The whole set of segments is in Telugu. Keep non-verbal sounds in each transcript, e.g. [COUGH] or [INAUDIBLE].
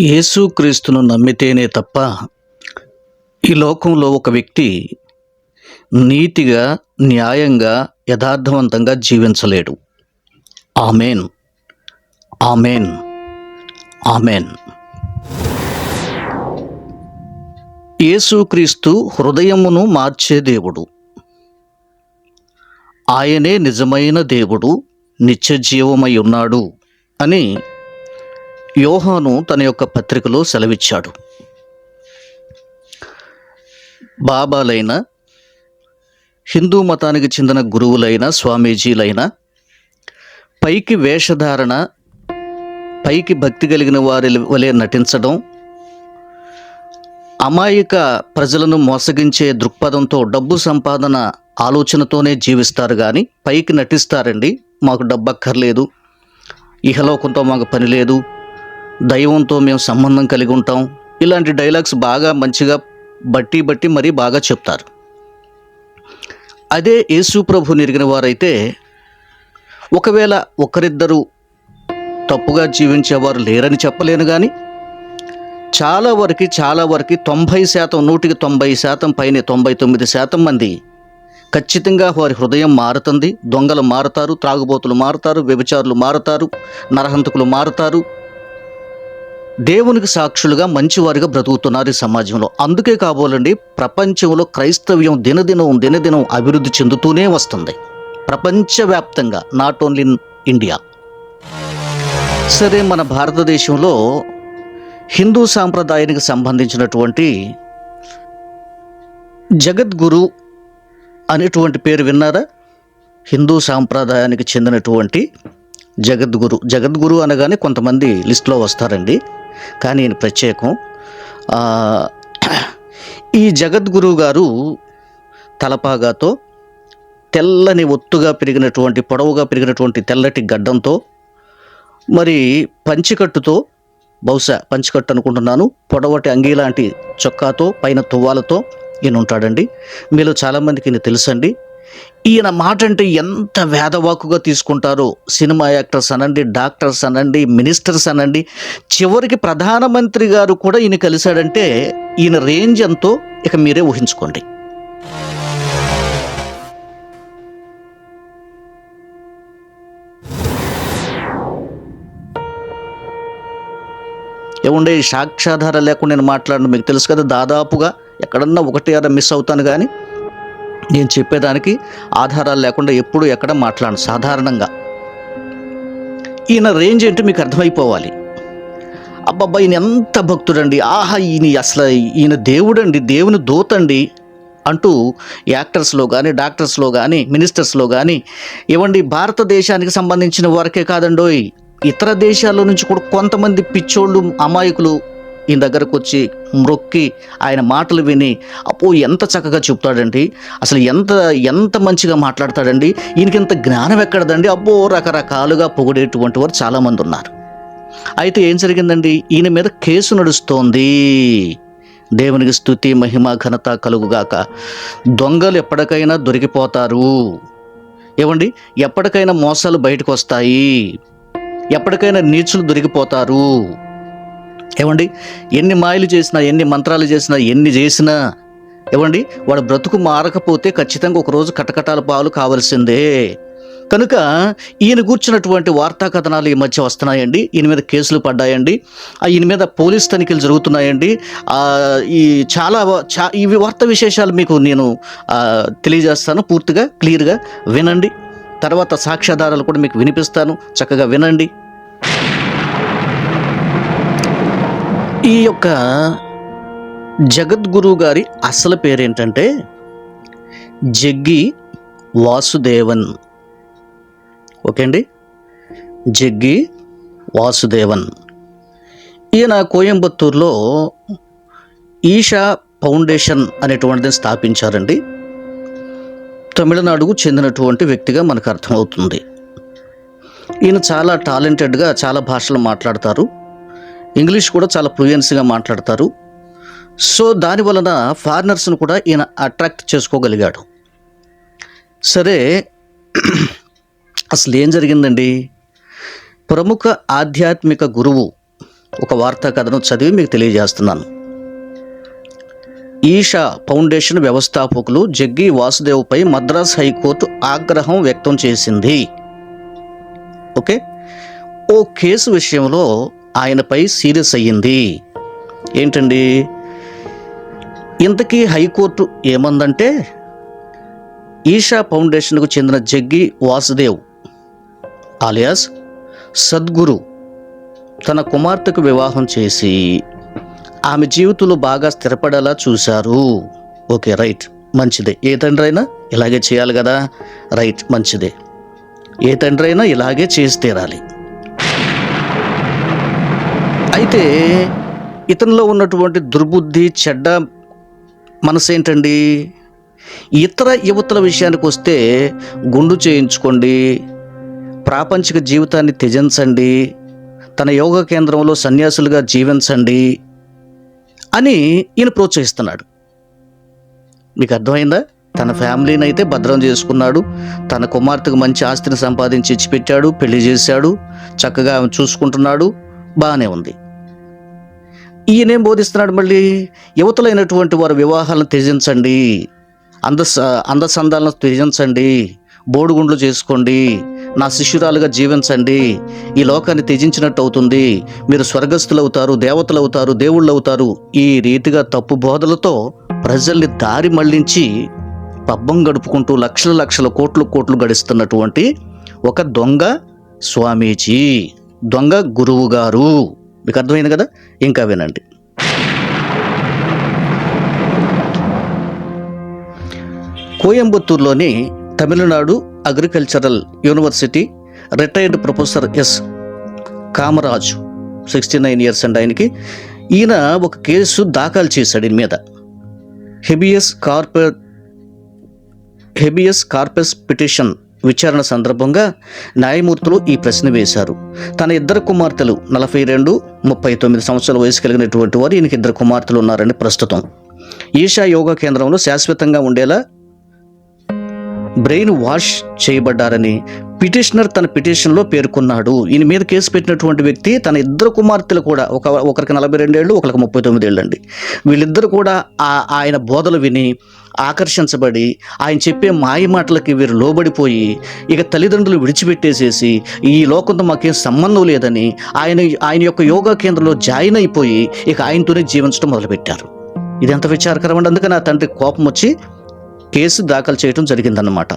యేసుక్రీస్తును నమ్మితేనే తప్ప ఈ లోకంలో ఒక వ్యక్తి నీతిగా న్యాయంగా యథార్థవంతంగా జీవించలేడు. ఆమెన్. ఆమెన్. ఆమెన్. యేసుక్రీస్తు హృదయమును మార్చే దేవుడు. ఆయనే నిజమైన దేవుడు నిత్యజీవమై ఉన్నాడు అని యోహాను తన యొక్క పత్రికలో సెలవిచ్చాడు. బాబాలైన హిందూ మతానికి చెందిన గురువులైన స్వామీజీలైన పైకి వేషధారణ పైకి భక్తి కలిగిన వారి వలె నటించడం అమాయక ప్రజలను మోసగించే దృక్పథంతో డబ్బు సంపాదన ఆలోచనతోనే జీవిస్తారు కానీ పైకి నటిస్తారండి మాకు డబ్బక్కర్లేదు ఇహలోకంతో మాకు పని లేదు దైవంతో మేము సంబంధం కలిగి ఉంటాం. ఇలాంటి డైలాగ్స్ బాగా మంచిగా బట్టి బట్టి మరీ బాగా చెప్తారు. అదే యేసు ప్రభు నెరిగిన వారైతే ఒకవేళ ఒకరిద్దరు తప్పుగా జీవించేవారు లేరని చెప్పలేను కానీ చాలా వరకు చాలా వరకు తొంభై శాతం నూటికి తొంభై శాతం పైన తొంభై తొమ్మిది శాతం మంది ఖచ్చితంగా వారి హృదయం మారుతుంది. దొంగలు మారుతారు త్రాగుబోతులు మారుతారు వ్యభిచారులు మారుతారు నరహంతకులు మారుతారు. దేవునికి సాక్షులుగా మంచివారిగా బ్రతుకుతున్నారు ఈ సమాజంలో. అందుకే కాబోలండి ప్రపంచంలో క్రైస్తవ్యం దినదినం దినదినం అభివృద్ధి చెందుతూనే వస్తుంది. ప్రపంచవ్యాప్తంగా నాట్ ఓన్లీ ఇన్ ఇండియా సరే మన భారతదేశంలో హిందూ సాంప్రదాయానికి సంబంధించినటువంటి జగద్గురు అనేటువంటి పేరు విన్నారా? హిందూ సాంప్రదాయానికి చెందినటువంటి జగద్గురు. జగద్గురు అనగానే కొంతమంది లిస్టులో వస్తారండి. కానీ నేను ప్రత్యేకం. ఈ జగద్గురువు గారు తలపాగాతో తెల్లని ఒత్తుగా పెరిగినటువంటి పొడవుగా పెరిగినటువంటి తెల్లటి గడ్డంతో మరి పంచికట్టుతో బహుశా పంచికట్టు అనుకుంటున్నాను పొడవటి అంగీ లాంటి చొక్కాతో పైన తువ్వాలతో ఈయన ఉంటాడండి మీలో చాలామందికి ఈయన తెలుసండి. ఈయన మాట అంటే ఎంత వేదవాకుగా తీసుకుంటారో సినిమా యాక్టర్స్ అనండి డాక్టర్స్ అనండి మినిస్టర్స్ అనండి. చివరికి ప్రధానమంత్రి గారు కూడా ఈయన కలిశాడంటే ఈయన రేంజ్ ఎంతో ఇక మీరే ఊహించుకోండి. ఏముండే సాక్ష్యాధార లేకుండా నేను మాట్లాడిన మీకు తెలుసు కదా దాదాపుగా ఎక్కడన్నా ఒకటి అర మిస్ అవుతాను కానీ నేను చెప్పేదానికి ఆధారాలు లేకుండా ఎప్పుడు ఎక్కడ మాట్లాడను సాధారణంగా. ఈయన రేంజ్ ఏంటో మీకు అర్థమైపోవాలి. అబ్బబ్బా ఈయన ఎంత భక్తుడండి. ఆహా ఈయన అసలు ఈయన దేవుడండి దేవుని దూతండి అంటూ యాక్టర్స్లో కానీ డాక్టర్స్లో కానీ మినిస్టర్స్లో కానీ ఇవ్వండి భారతదేశానికి సంబంధించిన వరకే కాదండోయ్. ఇతర దేశాల్లో నుంచి కూడా కొంతమంది పిచ్చోళ్ళు అమాయకులు ఈయన దగ్గరకు వచ్చి మ్రొక్కి ఆయన మాటలు విని అప్పు ఎంత చక్కగా చెప్తాడండి. అసలు ఎంత ఎంత మంచిగా మాట్లాడతాడండి. ఈయనకి ఎంత జ్ఞానం ఎక్కడదండి. అబ్బో రకరకాలుగా పొగిడేటువంటి వారు చాలామంది ఉన్నారు. అయితే ఏం జరిగిందండి? ఈయన మీద కేసు నడుస్తోంది. దేవునికి స్థుతి మహిమ ఘనత కలుగుగాక. దొంగలు ఎప్పటికైనా దొరికిపోతారు. ఏమండి? ఎప్పటికైనా మోసాలు బయటకు వస్తాయి. ఎప్పటికైనా నీచులు దొరికిపోతారు. ఏమండి? ఎన్ని మాయలు చేసినా ఎన్ని మంత్రాలు చేసినా ఎన్ని చేసినా ఏమండి? వాడు బ్రతుకు మారకపోతే ఖచ్చితంగా ఒకరోజు కటకటాల పాలు కావాల్సిందే. కనుక ఈయన కూర్చున్నటువంటి వార్తా కథనాలు ఈ మధ్య వస్తున్నాయండి. ఈయన మీద కేసులు పడ్డాయండి. ఈయన మీద పోలీస్ తనిఖీలు జరుగుతున్నాయండి. ఈ చాలా చా ఇవి వార్త విశేషాలు మీకు నేను తెలియజేస్తాను. పూర్తిగా క్లియర్గా వినండి. తర్వాత సాక్ష్యాధారాలు కూడా మీకు వినిపిస్తాను. చక్కగా వినండి. ఈ యొక్క జగద్గురువు గారి అసలు పేరేంటంటే జగ్గి వాసుదేవన్. ఓకే అండి? జగ్గి వాసుదేవన్. ఈయన కోయంబత్తూరులో ఈషా ఫౌండేషన్ అనేటువంటిది స్థాపించారండి. తమిళనాడుకు చెందినటువంటి వ్యక్తిగా మనకు అర్థమవుతుంది. ఈయన చాలా టాలెంటెడ్గా చాలా భాషలు మాట్లాడతారు. ఇంగ్లీష్ కూడా చాలా ఫ్లూయెన్సీగా మాట్లాడతారు. సో దాని వలన ఫారినర్స్ను కూడా ఈయన అట్రాక్ట్ చేసుకోగలిగాడు. సరే అసలు ఏం జరిగిందండి? ప్రముఖ ఆధ్యాత్మిక గురువు ఒక వార్తా కథను చదివి మీకు తెలియజేస్తున్నాను. ఈషా ఫౌండేషన్ వ్యవస్థాపకులు జగ్గి వాసుదేవ్పై మద్రాస్ హైకోర్టు ఆగ్రహం వ్యక్తం చేసింది. ఓకే? ఓ కేసు విషయంలో ఆయనపై సీరియస్ అయ్యింది. ఏంటండి? ఇంతకీ హైకోర్టు ఏమందంటే ఈషా ఫౌండేషన్కు చెందిన జగ్గి వాసుదేవ్ ఆలియాస్ సద్గురు తన కుమార్తెకు వివాహం చేసి ఆమె జీవితంలో బాగా స్థిరపడేలా చూశారు. ఓకే రైట్ మంచిదే. ఏ తండ్రి అయినా ఇలాగే చేయాలి కదా? రైట్ మంచిదే. ఏ తండ్రి అయినా ఇలాగే చేసి తీరాలి. అయితే ఇతనిలో ఉన్నటువంటి దుర్బుద్ధి చెడ్డ మనసు ఏంటండి ఇతర యువతల విషయానికి వస్తే గుండు చేయించుకోండి ప్రాపంచిక జీవితాన్ని త్యజించండి తన యోగా కేంద్రంలో సన్యాసులుగా జీవించండి అని ఈయన ప్రోత్సహిస్తున్నాడు. మీకు అర్థమైందా? తన ఫ్యామిలీని అయితే భద్రం చేసుకున్నాడు తన కుమార్తెకు మంచి ఆస్తిని సంపాదించి ఇచ్చిపెట్టాడు పెళ్ళి చేశాడు చక్కగా ఆమె చూసుకుంటున్నాడు బాగానే ఉంది. ఈయనేం బోధిస్తున్నాడు మళ్ళీ. యువతలైనటువంటి వారి వివాహాలను త్యజించండి. అంద అందసందాలను త్యజించండి. బోడుగుండ్లు చేసుకోండి. నా శిష్యురాలుగా జీవించండి. ఈ లోకాన్ని త్యజించినట్టు అవుతుంది. మీరు స్వర్గస్థులు అవుతారు దేవతలు అవుతారు దేవుళ్ళు అవుతారు ఈ రీతిగా తప్పు బోధలతో ప్రజల్ని దారి మళ్ళించి పబ్బం గడుపుకుంటూ లక్షల లక్షల కోట్లు కోట్లు గడిస్తున్నటువంటి ఒక దొంగ స్వామీజీ దొంగ గురువు గారు మీకు అర్థమైంది కదా? ఇంకా వినండి. కోయంబత్తూరులోని Tamil Nadu agricultural university retired professor S. Kamaraju sixty nine years అండి ఆయనకి ఈయన ఒక కేసు దాఖలు చేశాడు ఈయన మీద. Habeas corpus habeas corpus petition విచారణ సందర్భంగా న్యాయమూర్తులు ఈ ప్రశ్న వేశారు. తన ఇద్దరు కుమార్తెలు నలభై రెండు ముప్పై తొమ్మిది సంవత్సరాల వయసు కలిగినటువంటి వారు ఈయనకి ఇద్దరు కుమార్తెలు ఉన్నారని ప్రస్తుతం. ఈషా యోగా కేంద్రంలో శాశ్వతంగా ఉండేలా బ్రెయిన్ వాష్ చేయబడ్డారని పిటిషనర్ తన పిటిషన్లో పేర్కొన్నాడు. ఈయన మీద కేసు పెట్టినటువంటి వ్యక్తి తన ఇద్దరు కుమార్తెలు కూడా ఒక ఒకరికి నలభై రెండేళ్ళు ఒకరికి ముప్పై తొమ్మిది ఏళ్ళు అండి వీళ్ళిద్దరు కూడా ఆ- ఆయన బోధలు విని ఆకర్షించబడి ఆయన చెప్పే మాయ మాటలకి వీరు లోబడిపోయి ఇక తల్లిదండ్రులు విడిచిపెట్టేసేసి ఈ లోకంతో మాకేం సంబంధం లేదని ఆయన ఆయన యొక్క యోగా కేంద్రంలో జాయిన్ అయిపోయి ఇక ఆయనతోనే జీవించడం మొదలుపెట్టారు. ఇది ఎంత విచారకరం అండి. అందుకని నా తండ్రి కోపం వచ్చి కేసు దాఖలు చేయడం జరిగిందన్నమాట.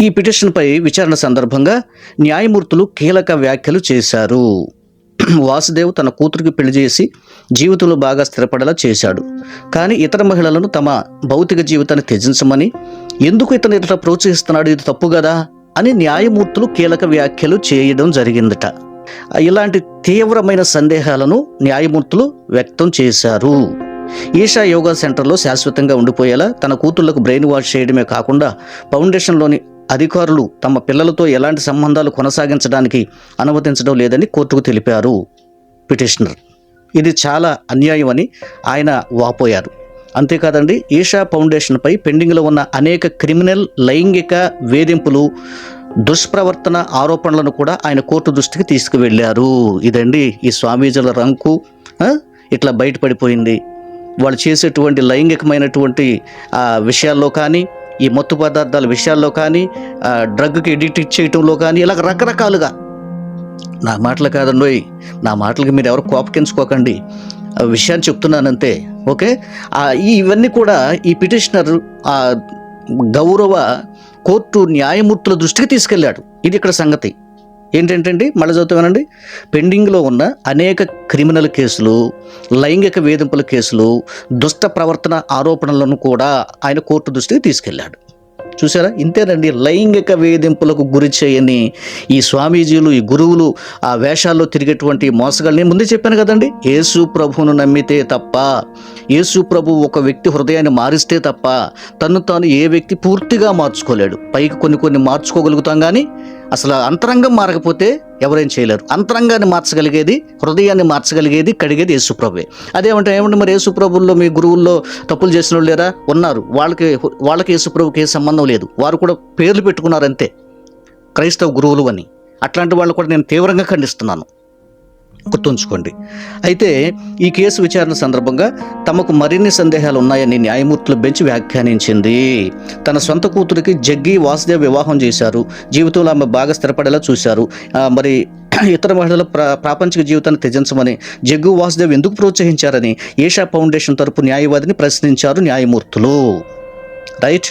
ఈ పిటిషన్పై విచారణ సందర్భంగా న్యాయమూర్తులు కీలక వ్యాఖ్యలు చేశారు. [CLEARS THROAT] వాసుదేవ్ తన కూతురికి పెళ్ళి చేసి జీవితంలో బాగా స్థిరపడేలా చేశాడు. కానీ ఇతర మహిళలను తమ భౌతిక జీవితాన్ని త్యజించమని ఎందుకు ఇతను ఇట్లా ప్రోత్సహిస్తున్నాడు ఇది తప్పు కదా? అని న్యాయమూర్తులు కీలక వ్యాఖ్యలు చేయడం జరిగిందట. ఇలాంటి తీవ్రమైన సందేహాలను న్యాయమూర్తులు వ్యక్తం చేశారు. ఈషా యోగా సెంటర్లో శాశ్వతంగా ఉండిపోయేలా తన కూతుళ్ళకు బ్రెయిన్ వాష్ చేయడమే కాకుండా ఫౌండేషన్లోని అధికారులు తమ పిల్లలతో ఎలాంటి సంబంధాలు కొనసాగించడానికి అనుమతించడం లేదని కోర్టుకు తెలిపారు పిటిషనర్. ఇది చాలా అన్యాయం అని ఆయన వాపోయారు. అంతేకాదండి ఈషా ఫౌండేషన్పై పెండింగ్లో ఉన్న అనేక క్రిమినల్ లైంగిక వేధింపులు దుష్ప్రవర్తన ఆరోపణలను కూడా ఆయన కోర్టు దృష్టికి తీసుకువెళ్ళారు. ఇదండి ఈ స్వామీజీల రంకు ఇట్లా బయటపడిపోయింది. వాళ్ళు చేసేటువంటి లైంగికమైనటువంటి విషయాల్లో కానీ ఈ మత్తు పదార్థాల విషయాల్లో కానీ డ్రగ్కి ఎడిక్ట్ చేయటంలో కానీ ఇలా రకరకాలుగా. నా మాటలు కాదండోయ్ నా మాటలకి మీరు ఎవరు కోపకించుకోకండి ఆ విషయాన్ని చెప్తున్నానంతే ఓకే? ఇవన్నీ కూడా ఈ పిటిషనర్ ఆ గౌరవ కోర్టు న్యాయమూర్తుల దృష్టికి తీసుకెళ్ళాడు. ఇది ఇక్కడ సంగతి. ఏంటంటే మళ్ళీ చదువుతామనండి పెండింగ్లో ఉన్న అనేక క్రిమినల్ కేసులు లైంగిక వేధింపుల కేసులు దుష్ట ప్రవర్తన ఆరోపణలను కూడా ఆయన కోర్టు దృష్టికి తీసుకెళ్ళాడు. చూసారా ఇంతేనండి. లైంగిక వేధింపులకు గురి చేయని ఈ స్వామీజీలు ఈ గురువులు ఆ వేషాల్లో తిరిగేటువంటి మోసగాళ్ళని ముందే చెప్పాను కదండి. యేసు ప్రభువును నమ్మితే తప్ప యేసు ప్రభు ఒక వ్యక్తి హృదయాన్ని మారిస్తే తప్ప తను తాను ఏ వ్యక్తి పూర్తిగా మార్చుకోలేడు. పైకి కొన్ని కొన్ని మార్చుకోగలుగుతాం కానీ అసలు అంతరంగం మారకపోతే ఎవరేం చేయలేరు. అంతరంగాన్ని మార్చగలిగేది హృదయాన్ని మార్చగలిగేది కడిగేది యేసుప్రభువే. అదేమంటే ఏమంటే మరి యేసుప్రభుల్లో మీ గురువుల్లో తప్పులు చేసిన వాళ్ళు లేరా? ఉన్నారు. వాళ్ళకి వాళ్ళకి యేసుప్రభుకి ఏ సంబంధం లేదు. వారు కూడా పేర్లు పెట్టుకున్నారంతే. క్రైస్తవ గురువులు అని. అట్లాంటి వాళ్ళు కూడా నేను తీవ్రంగా ఖండిస్తున్నాను. గుర్తుంచుకోండి. అయితే ఈ కేసు విచారణ సందర్భంగా తమకు మరిన్ని సందేహాలు ఉన్నాయని న్యాయమూర్తుల బెంచ్ వ్యాఖ్యానించింది. తన సొంత కూతురికి జగ్గి వాసుదేవ్ వివాహం చేశారు. జీవితంలో ఆమె బాగా స్థిరపడేలా చూశారు. మరి ఇతర మహిళల ప్రాపంచిక జీవితాన్ని త్యజించమని జగ్గు వాసుదేవ్ ఎందుకు ప్రోత్సహించారని ఏషా ఫౌండేషన్ తరపు న్యాయవాదిని ప్రశ్నించారు న్యాయమూర్తులు. రైట్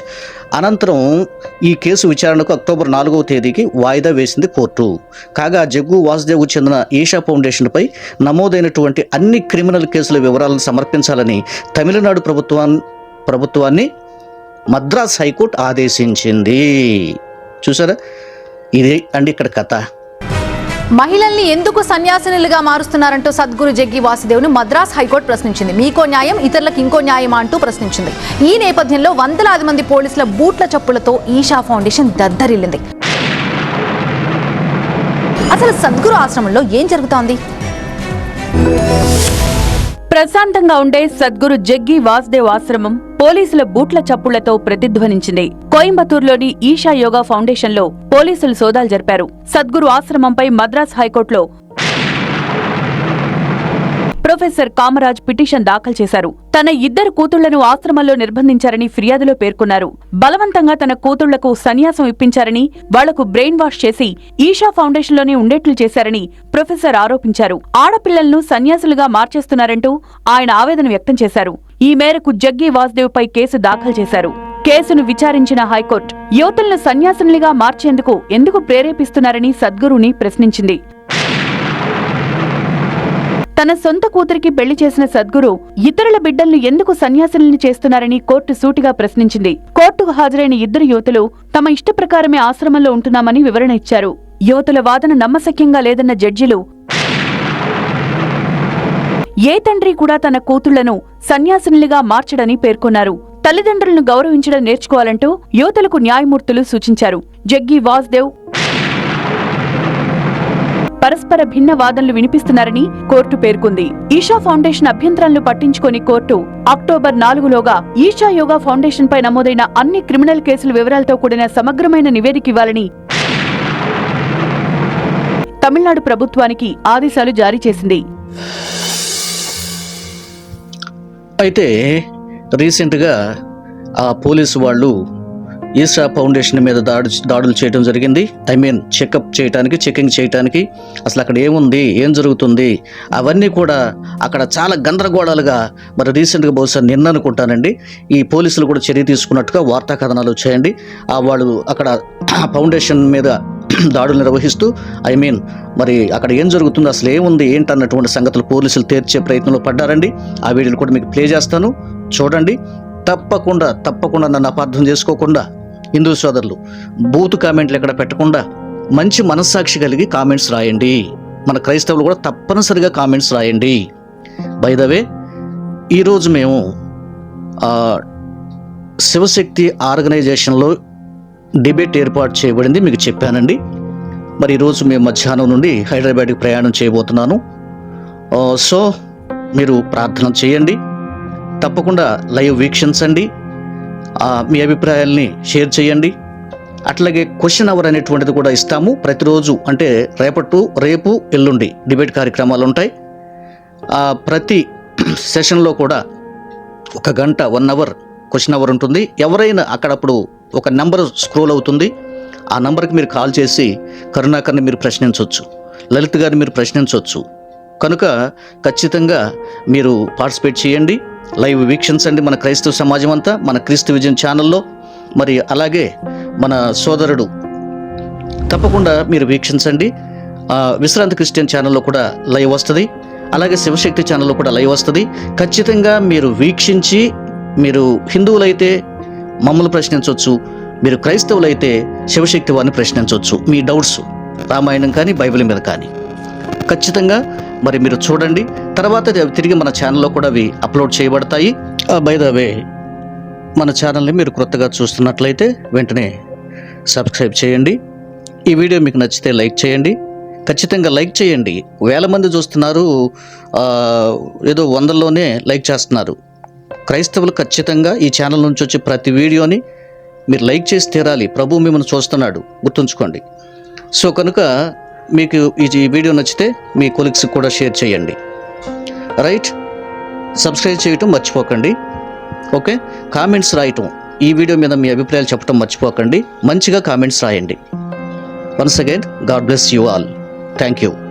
అనంతరం ఈ కేసు విచారణకు అక్టోబర్ నాలుగవ తేదీకి వాయిదా వేసింది కోర్టు. కాగా జగ్గు వాసుదేవ్కు చెందిన ఈషా ఫౌండేషన్పై నమోదైనటువంటి అన్ని క్రిమినల్ కేసుల వివరాలను సమర్పించాలని తమిళనాడు ప్రభుత్వాన్ని ప్రభుత్వాన్ని మద్రాస్ హైకోర్టు ఆదేశించింది. చూసారా ఇదే అండి ఇక్కడ కథ. మహిళల్ని ఎందుకు సన్యాసినులుగా మారుస్తున్నారంటూ సద్గురు జగ్గి వాసుదేవ్ను మద్రాస్ హైకోర్టు ప్రశ్నించింది. మీకో న్యాయం ఇతరులకు ఇంకో న్యాయమా అంటూ ప్రశ్నించింది. ఈ నేపథ్యంలో వందలాది మంది పోలీసుల బూట్ల చప్పులతో ఈషా ఫౌండేషన్ దద్దరిల్లింది. అసలు సద్గురు ఆశ్రమంలో ఏం జరుగుతోంది? ప్రశాంతంగా ఉండే సద్గురు జగ్గి వాసుదేవ్ ఆశ్రమం పోలీసుల బూట్ల చప్పుళ్ళతో ప్రతిధ్వనించింది. కోయంబత్తూరులోని ఈషా యోగా ఫౌండేషన్లో పోలీసులు సోదాలు జరిపారు. సద్గురు ఆశ్రమంపై మద్రాస్ హైకోర్టులో ప్రొఫెసర్ కామరాజ్ పిటిషన్ దాఖలు చేశారు. తన ఇద్దరు కూతుళ్ళను ఆశ్రమంలో నిర్బంధించారని ఫిర్యాదులో పేర్కొన్నారు. బలవంతంగా తన కూతుళ్ళకు సన్యాసం ఇప్పించారని వాళ్ళకు బ్రెయిన్ వాష్ చేసి ఈషా ఫౌండేషన్లోనే ఉండేట్లు చేశారని ప్రొఫెసర్ ఆరోపించారు. ఆడపిల్లలను సన్యాసులుగా మార్చేస్తున్నారంటూ ఆయన ఆవేదన వ్యక్తం చేశారు. ఈ మేరకు జగ్గి వాసుదేవ్ పై కేసు దాఖలు చేశారు. కేసును విచారించిన హైకోర్టు యువతులను సన్యాసినిగా మార్చేందుకు ఎందుకు ప్రేరేపిస్తున్నారని సద్గురుని ప్రశ్నించింది. తన సొంత కూతురికి పెళ్ళి చేసిన సద్గురు ఇతరుల బిడ్డలను ఎందుకు సన్యాసిని చేస్తున్నారని కోర్టు సూటిగా ప్రశ్నించింది. కోర్టుకు హాజరైన ఇద్దరు యువతులు తమ ఇష్ట ప్రకారమే ఆశ్రమంలో ఉంటున్నామని వివరణ ఇచ్చారు. యువతుల వాదన నమ్మశక్యంగా లేదన్న జడ్జిలు ఏ తండ్రి కూడా తన కూతుళ్ళను సన్యాసినులుగా మార్చడని పేర్కొన్నారు. తల్లిదండ్రులను గౌరవించడం నేర్చుకోవాలంటూ యువతలకు న్యాయమూర్తులు సూచించారు. జగ్గి వాసుదేవ్ పరస్పర భిన్న వాదనలు వినిపిస్తున్నారని కోర్టు పేర్కొంది. ఈషా ఫౌండేషన్ అభ్యంతరాలను పట్టించుకొని కోర్టు అక్టోబర్ నాలుగులోగా ఈషా యోగా ఫౌండేషన్ పై నమోదైన అన్ని క్రిమినల్ కేసుల వివరాలతో కూడిన సమగ్రమైన నివేదిక ఇవ్వాలని తమిళనాడు ప్రభుత్వానికి ఆదేశాలు జారీ చేసింది. అయితే రీసెంట్గా ఆ పోలీసు వాళ్ళు ఈసా ఫౌండేషన్ మీద దాడు దాడులు చేయడం జరిగింది. ఐ మీన్ చెకప్ చేయడానికి చెకింగ్ చేయడానికి అసలు అక్కడ ఏముంది? ఏం జరుగుతుంది? అవన్నీ కూడా అక్కడ చాలా గందరగోళాలుగా మరి రీసెంట్గా బహుశా నిన్న అనుకుంటానండి. ఈ పోలీసులు కూడా చర్య తీసుకున్నట్టుగా వార్తా కథనాలు వచ్చాయండి. ఆ వాళ్ళు అక్కడ ఫౌండేషన్ మీద [CLEARS THROAT] దాడులు నిర్వహిస్తూ ఐ మీన్ మరి అక్కడ ఏం జరుగుతుందో అసలు ఏముంది ఏంటన్నటువంటి సంగతులు పోలీసులు తీర్చే ప్రయత్నంలో పడ్డారండి. ఆ వీడియోలు కూడా మీకు ప్లే చేస్తాను. చూడండి. తప్పకుండా తప్పకుండా నన్ను అపార్థం చేసుకోకుండా హిందూ సోదరులు బూత్ కామెంట్లు ఎక్కడ పెట్టకుండా మంచి మనస్సాక్షి కలిగి కామెంట్స్ రాయండి. మన క్రైస్తవులు కూడా తప్పనిసరిగా కామెంట్స్ రాయండి. బై ద వే ఈరోజు మేము శివశక్తి ఆర్గనైజేషన్లో డిబేట్ ఏర్పాటు చేయబడింది మీకు చెప్పానండి. మరి ఈరోజు మేము మధ్యాహ్నం నుండి హైదరాబాద్కి ప్రయాణం చేయబోతున్నాను. సో మీరు ప్రార్థన చేయండి. తప్పకుండా లైవ్ వీక్షించండి. మీ అభిప్రాయాల్ని షేర్ చేయండి. అట్లాగే క్వశ్చన్ అవర్ అనేటువంటిది కూడా ఇస్తాము. ప్రతిరోజు అంటే రేపట్టు రేపు ఎల్లుండి డిబేట్ కార్యక్రమాలు ఉంటాయి. ఆ, ప్రతి [CLEARS THROAT] సెషన్లో కూడా ఒక గంట వన్ అవర్ క్వశ్చన్ అవర్ ఉంటుంది. ఎవరైనా అక్కడప్పుడు ఒక నెంబర్ స్క్రోల్ అవుతుంది. ఆ నెంబర్కి మీరు కాల్ చేసి కరుణాకర్ని మీరు ప్రశ్నించవచ్చు లలిత్ గారిని మీరు ప్రశ్నించవచ్చు కనుక ఖచ్చితంగా మీరు పార్టిసిపేట్ చేయండి. లైవ్ వీక్షించండి మన క్రైస్తవ సమాజం అంతా మన క్రీస్తు విజయం ఛానల్లో. మరి అలాగే మన సోదరుడు తప్పకుండా మీరు వీక్షించండి. విశ్రాంతి క్రిస్టియన్ ఛానల్లో కూడా లైవ్ వస్తుంది. అలాగే శివశక్తి ఛానల్లో కూడా లైవ్ వస్తుంది. ఖచ్చితంగా మీరు వీక్షించి మీరు హిందువులైతే మమ్మల్ని ప్రశ్నించవచ్చు మీరు క్రైస్తవులైతే శివశక్తి వారిని ప్రశ్నించవచ్చు మీ డౌట్స్ రామాయణం కానీ బైబిల్ మీద కానీ. ఖచ్చితంగా మరి మీరు చూడండి. తర్వాత అవి తిరిగి మన ఛానల్లో కూడా అవి అప్లోడ్ చేయబడతాయి. బై ద వే మన ఛానల్ని మీరు క్రొత్తగా చూస్తున్నట్లయితే వెంటనే సబ్స్క్రైబ్ చేయండి. ఈ వీడియో మీకు నచ్చితే లైక్ చేయండి. ఖచ్చితంగా లైక్ చేయండి. వేల మంది చూస్తున్నారు. ఏదో వందల్లోనే లైక్ చేస్తున్నారు. క్రైస్తవులు ఖచ్చితంగా ఈ ఛానల్ నుంచి వచ్చే ప్రతి వీడియోని మీరు లైక్ చేసి తీరాలి. ప్రభు మిమ్మల్ని చూస్తున్నాడు. గుర్తుంచుకోండి. సో కనుక మీకు ఈ వీడియో నచ్చితే మీ కొలిక్స్కి కూడా షేర్ చేయండి. రైట్? సబ్స్క్రైబ్ చేయటం మర్చిపోకండి. ఓకే? కామెంట్స్ రాయటం. ఈ వీడియో మీద మీ అభిప్రాయాలు చెప్పడం మర్చిపోకండి. మంచిగా కామెంట్స్ రాయండి. Once again God bless you all. Thank you